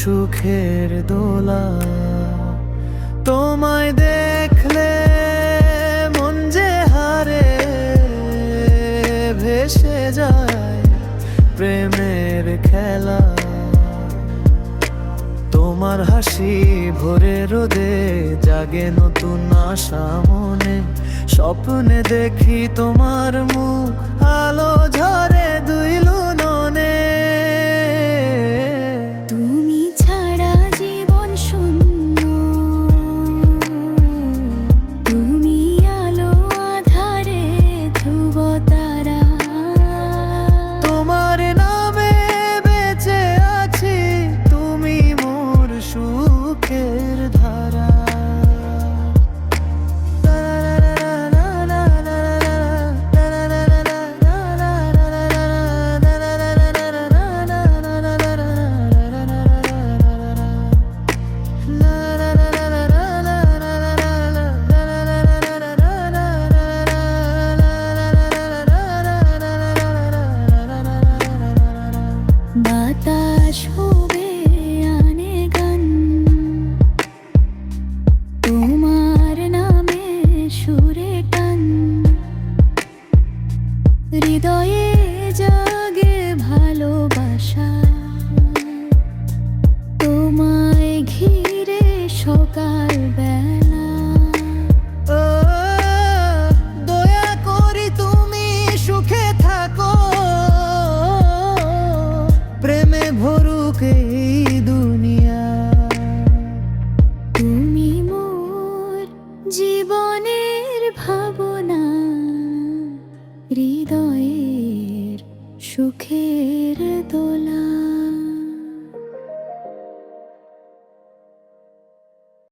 সুখের দোলা। তোমায় দেখলে মন যে হারে ভেসে যায় প্রেমের খেলা। তোমার হাসি ভোরে রোদে জাগে নতুন আশা মনে। স্বপ্নে দেখি তোমার মুখ আলো ঝরে দুই হৃদয়ে জাগে ভালোবাসা। তোমায় ঘিরে সকাল বেলা ও, দয়া করি তুমি সুখে থাকো। প্রেমে ভরুক এই দুনিয়া। তুমি মোর জীবনের হৃদয়ের সুখের দোলা।